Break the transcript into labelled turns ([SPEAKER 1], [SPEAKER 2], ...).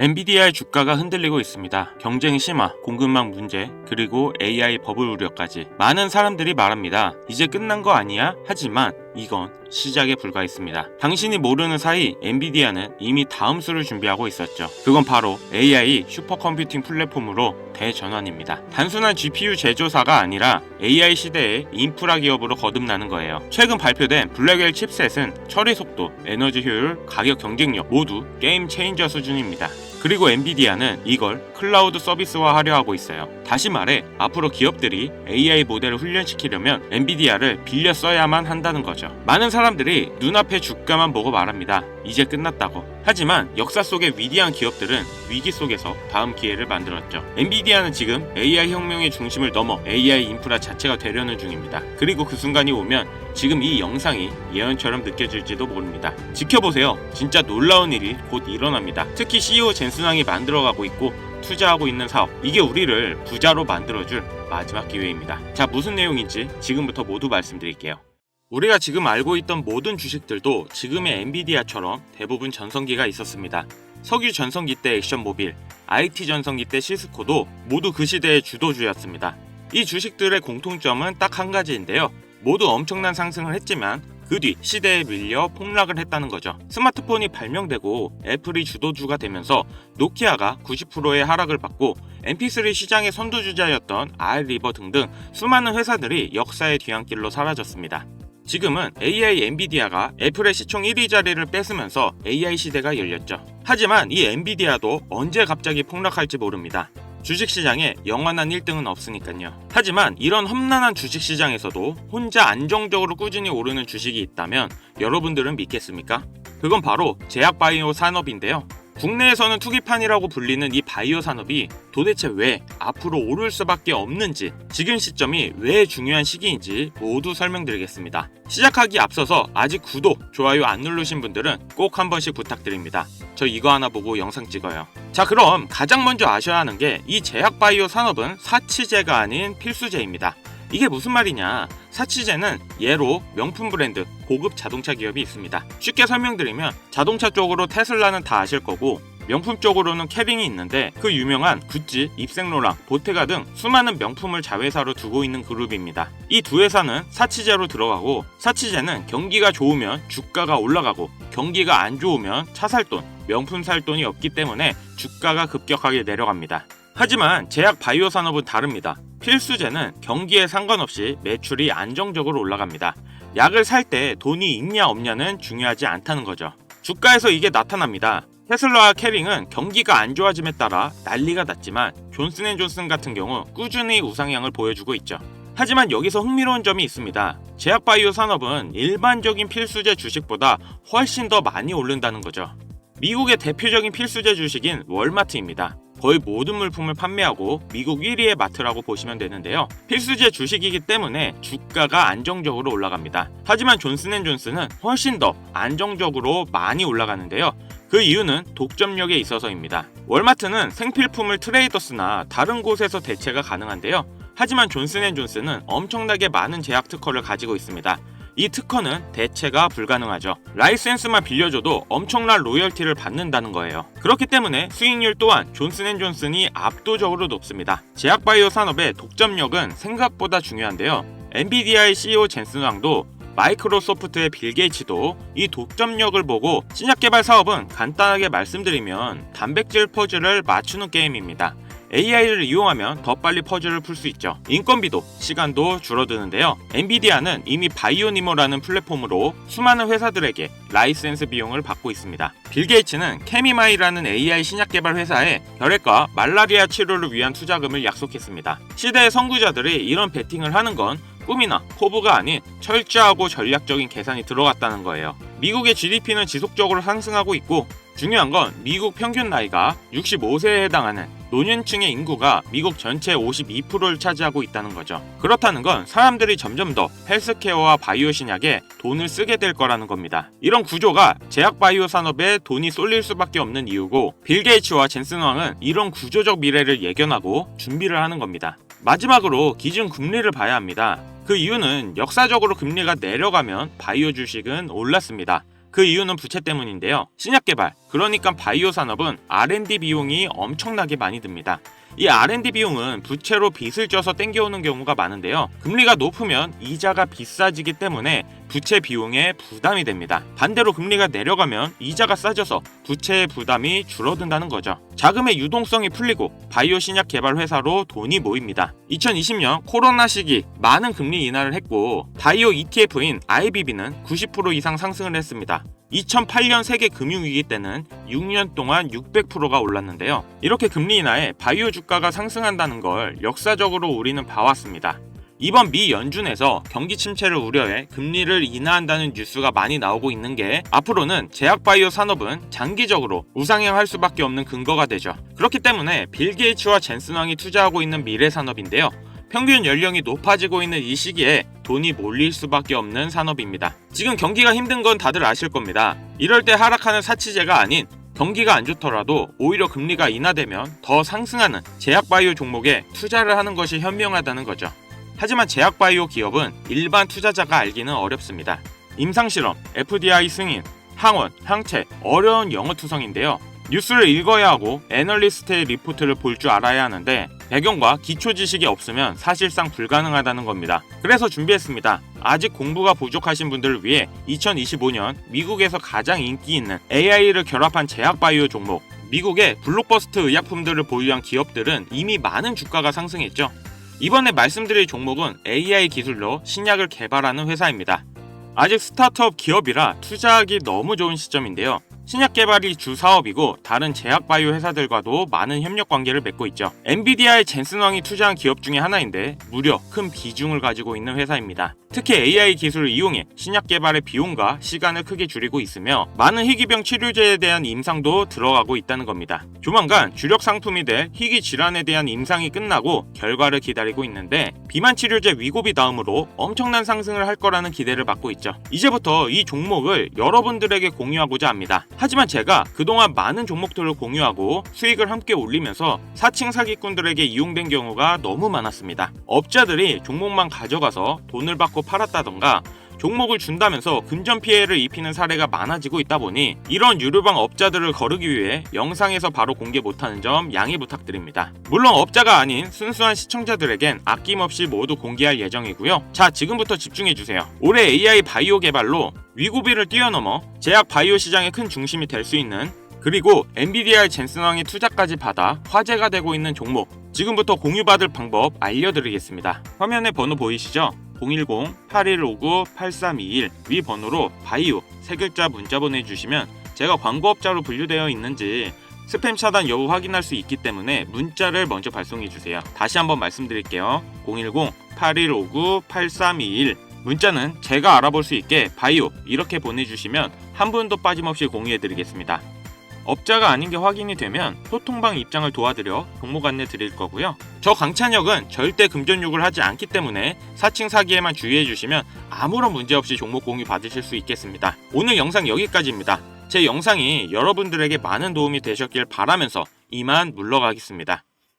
[SPEAKER 1] 엔비디아의 주가가 흔들리고 있습니다. 경쟁 심화, 공급망 문제, 그리고 AI 버블 우려까지 많은 사람들이 말합니다. 이제 끝난 거 아니야? 하지만 이건 시작에 불과했습니다. 당신이 모르는 사이 엔비디아는 이미 다음 수를 준비하고 있었죠. 그건 바로 AI 슈퍼컴퓨팅 플랫폼으로 대전환입니다. 단순한 GPU 제조사가 아니라 AI 시대의 인프라 기업으로 거듭나는 거예요. 최근 발표된 블랙웰 칩셋은 처리 속도, 에너지 효율, 가격 경쟁력 모두 게임 체인저 수준입니다. 그리고 엔비디아는 이걸 클라우드 서비스화 하려 하고 있어요. 다시 말해, 앞으로 기업들이 AI 모델을 훈련시키려면 엔비디아를 빌려 써야만 한다는 거죠. 많은 사람들이 눈앞의 주가만 보고 말합니다. 이제 끝났다고. 하지만 역사 속의 위대한 기업들은 위기 속에서 다음 기회를 만들었죠. 엔비디아는 지금 AI 혁명의 중심을 넘어 AI 인프라 자체가 되려는 중입니다. 그리고 그 순간이 오면 지금 이 영상이 예언처럼 느껴질지도 모릅니다. 지켜보세요. 진짜 놀라운 일이 곧 일어납니다. 특히 CEO 젠슨왕이 만들어가고 있고 투자하고 있는 사업. 이게 우리를 부자로 만들어줄 마지막 기회입니다. 자, 무슨 내용인지 지금부터 모두 말씀드릴게요. 우리가 지금 알고 있던 모든 주식들도 지금의 엔비디아처럼 대부분 전성기가 있었습니다. 석유 전성기 때 액션모빌, IT 전성기 때 시스코도 모두 그 시대의 주도주였습니다. 이 주식들의 공통점은 딱 한 가지인데요. 모두 엄청난 상승을 했지만 그 뒤 시대에 밀려 폭락을 했다는 거죠. 스마트폰이 발명되고 애플이 주도주가 되면서 노키아가 90%의 하락을 받고 MP3 시장의 선두주자였던 알리버 등등 수많은 회사들이 역사의 뒤안길로 사라졌습니다. 지금은 AI 엔비디아가 애플의 시총 1위 자리를 뺏으면서 AI 시대가 열렸죠. 하지만 이 엔비디아도 언제 갑자기 폭락할지 모릅니다. 주식시장에 영원한 1등은 없으니까요. 하지만 이런 험난한 주식시장에서도 혼자 안정적으로 꾸준히 오르는 주식이 있다면 여러분들은 믿겠습니까? 그건 바로 제약바이오 산업인데요. 국내에서는 투기판이라고 불리는 이 바이오 산업이 도대체 왜 앞으로 오를 수밖에 없는지 지금 시점이 왜 중요한 시기인지 모두 설명드리겠습니다. 시작하기 앞서서 아직 구독, 좋아요 안 누르신 분들은 꼭 한 번씩 부탁드립니다. 저 이거 하나 보고 영상 찍어요. 자 그럼 가장 먼저 아셔야 하는 게 이 제약 바이오 산업은 사치제가 아닌 필수제입니다. 이게 무슨 말이냐? 사치제는 예로 명품 브랜드, 고급 자동차 기업이 있습니다. 쉽게 설명드리면 자동차 쪽으로 테슬라는 다 아실 거고 명품 쪽으로는 캐빙이 있는데 그 유명한 구찌, 입생로랑, 보테가 등 수많은 명품을 자회사로 두고 있는 그룹입니다. 이 두 회사는 사치제로 들어가고 사치제는 경기가 좋으면 주가가 올라가고 경기가 안 좋으면 차 살 돈, 명품 살 돈이 없기 때문에 주가가 급격하게 내려갑니다. 하지만 제약 바이오 산업은 다릅니다. 필수제는 경기에 상관없이 매출이 안정적으로 올라갑니다. 약을 살 때 돈이 있냐 없냐는 중요하지 않다는 거죠. 주가에서 이게 나타납니다. 테슬라와 캐링은 경기가 안 좋아짐에 따라 난리가 났지만 존슨앤존슨 같은 경우 꾸준히 우상향을 보여주고 있죠. 하지만 여기서 흥미로운 점이 있습니다. 제약바이오 산업은 일반적인 필수제 주식보다 훨씬 더 많이 오른다는 거죠. 미국의 대표적인 필수제 주식인 월마트입니다. 거의 모든 물품을 판매하고 미국 1위의 마트라고 보시면 되는데요. 필수제 주식이기 때문에 주가가 안정적으로 올라갑니다. 하지만 존슨앤존슨은 훨씬 더 안정적으로 많이 올라가는데요. 그 이유는 독점력에 있어서입니다. 월마트는 생필품을 트레이더스나 다른 곳에서 대체가 가능한데요. 하지만 존슨앤존슨은 엄청나게 많은 제약 특허를 가지고 있습니다. 이 특허는 대체가 불가능하죠. 라이센스만 빌려줘도 엄청난 로열티를 받는다는 거예요. 그렇기 때문에 수익률 또한 존슨앤존슨이 압도적으로 높습니다. 제약바이오 산업의 독점력은 생각보다 중요한데요. 엔비디아의 CEO 젠슨 왕도 마이크로소프트의 빌 게이츠도 이 독점력을 보고 신약 개발 사업은 간단하게 말씀드리면 단백질 퍼즐을 맞추는 게임입니다. AI를 이용하면 더 빨리 퍼즐을 풀 수 있죠. 인건비도 시간도 줄어드는데요. 엔비디아는 이미 바이오니모라는 플랫폼으로 수많은 회사들에게 라이센스 비용을 받고 있습니다. 빌 게이츠는 케미마이라는 AI 신약 개발 회사에 혈액과 말라리아 치료를 위한 투자금을 약속했습니다. 시대의 선구자들이 이런 베팅을 하는 건 꿈이나 포부가 아닌 철저하고 전략적인 계산이 들어갔다는 거예요. 미국의 GDP는 지속적으로 상승하고 있고 중요한 건 미국 평균 나이가 65세에 해당하는 노년층의 인구가 미국 전체 52%를 차지하고 있다는 거죠. 그렇다는 건 사람들이 점점 더 헬스케어와 바이오 신약에 돈을 쓰게 될 거라는 겁니다. 이런 구조가 제약 바이오 산업에 돈이 쏠릴 수밖에 없는 이유고 빌 게이츠와 젠슨 왕은 이런 구조적 미래를 예견하고 준비를 하는 겁니다. 마지막으로 기준 금리를 봐야 합니다. 그 이유는 역사적으로 금리가 내려가면 바이오 주식은 올랐습니다. 그 이유는 부채 때문인데요. 신약 개발, 그러니까 바이오 산업은 R&D 비용이 엄청나게 많이 듭니다. 이 R&D 비용은 부채로 빚을 져서 땡겨오는 경우가 많은데요. 금리가 높으면 이자가 비싸지기 때문에 부채 비용에 부담이 됩니다. 반대로 금리가 내려가면 이자가 싸져서 부채의 부담이 줄어든다는 거죠. 자금의 유동성이 풀리고 바이오 신약 개발 회사로 돈이 모입니다. 2020년 코로나 시기 많은 금리 인하를 했고 바이오 ETF인 IBB는 90% 이상 상승을 했습니다. 2008년 세계 금융위기 때는 6년 동안 600%가 올랐는데요. 이렇게 금리 인하에 바이오 주가가 상승한다는 걸 역사적으로 우리는 봐왔습니다. 이번 미 연준에서 경기 침체를 우려해 금리를 인하한다는 뉴스가 많이 나오고 있는 게 앞으로는 제약바이오 산업은 장기적으로 우상향할 수밖에 없는 근거가 되죠. 그렇기 때문에 빌 게이츠와 젠슨 왕이 투자하고 있는 미래 산업인데요. 평균 연령이 높아지고 있는 이 시기에 돈이 몰릴 수밖에 없는 산업입니다. 지금 경기가 힘든 건 다들 아실 겁니다. 이럴 때 하락하는 사치제가 아닌 경기가 안 좋더라도 오히려 금리가 인하되면 더 상승하는 제약바이오 종목에 투자를 하는 것이 현명하다는 거죠. 하지만 제약바이오 기업은 일반 투자자가 알기는 어렵습니다. 임상실험, FDI 승인, 항원, 항체, 어려운 영어 투성인데요. 뉴스를 읽어야 하고 애널리스트의 리포트를 볼 줄 알아야 하는데 배경과 기초 지식이 없으면 사실상 불가능하다는 겁니다. 그래서 준비했습니다. 아직 공부가 부족하신 분들을 위해 2025년 미국에서 가장 인기 있는 AI를 결합한 제약 바이오 종목 미국의 블록버스트 의약품들을 보유한 기업들은 이미 많은 주가가 상승했죠. 이번에 말씀드릴 종목은 AI 기술로 신약을 개발하는 회사입니다. 아직 스타트업 기업이라 투자하기 너무 좋은 시점인데요. 신약 개발이 주 사업이고 다른 제약 바이오 회사들과도 많은 협력 관계를 맺고 있죠. 엔비디아의 젠슨 왕이 투자한 기업 중에 하나인데 무려 큰 비중을 가지고 있는 회사입니다. 특히 AI 기술을 이용해 신약 개발의 비용과 시간을 크게 줄이고 있으며 많은 희귀병 치료제에 대한 임상도 들어가고 있다는 겁니다. 조만간 주력 상품이 될 희귀 질환에 대한 임상이 끝나고 결과를 기다리고 있는데 비만 치료제 위고비 다음으로 엄청난 상승을 할 거라는 기대를 받고 있죠. 이제부터 이 종목을 여러분들에게 공유하고자 합니다. 하지만 제가 그동안 많은 종목들을 공유하고 수익을 함께 올리면서 사칭 사기꾼들에게 이용된 경우가 너무 많았습니다. 업자들이 종목만 가져가서 돈을 받고 팔았다던가 종목을 준다면서 금전 피해를 입히는 사례가 많아지고 있다 보니 이런 유료방 업자들을 거르기 위해 영상에서 바로 공개 못하는 점 양해 부탁드립니다. 물론 업자가 아닌 순수한 시청자들에겐 아낌없이 모두 공개할 예정이고요. 자, 지금부터 집중해주세요. 올해 AI 바이오 개발로 위고비를 뛰어넘어 제약 바이오 시장의 큰 중심이 될 수 있는 그리고 엔비디아의 젠슨왕의 투자까지 받아 화제가 되고 있는 종목 지금부터 공유받을 방법 알려드리겠습니다. 화면에 번호 보이시죠? 010-8159-8321 위 번호로 바이오 세 글자 문자 보내주시면 제가 광고업자로 분류되어 있는지 스팸 차단 여부 확인할 수 있기 때문에 문자를 먼저 발송해 주세요. 다시 한번 말씀드릴게요. 010-8159-8321 문자는 제가 알아볼 수 있게 바이오 이렇게 보내주시면 한 분도 빠짐없이 공유해 드리겠습니다. 업자가 아닌 게 확인이 되면 소통방 입장을 도와드려 종목 안내 드릴 거고요. 저 강찬혁은 절대 금전욕을 하지 않기 때문에 사칭 사기에만 주의해 주시면 아무런 문제 없이 종목 공유 받으실 수 있겠습니다. 오늘 영상 여기까지입니다. 제 영상이 여러분들에게 많은 도움이 되셨길 바라면서 이만 물러가겠습니다.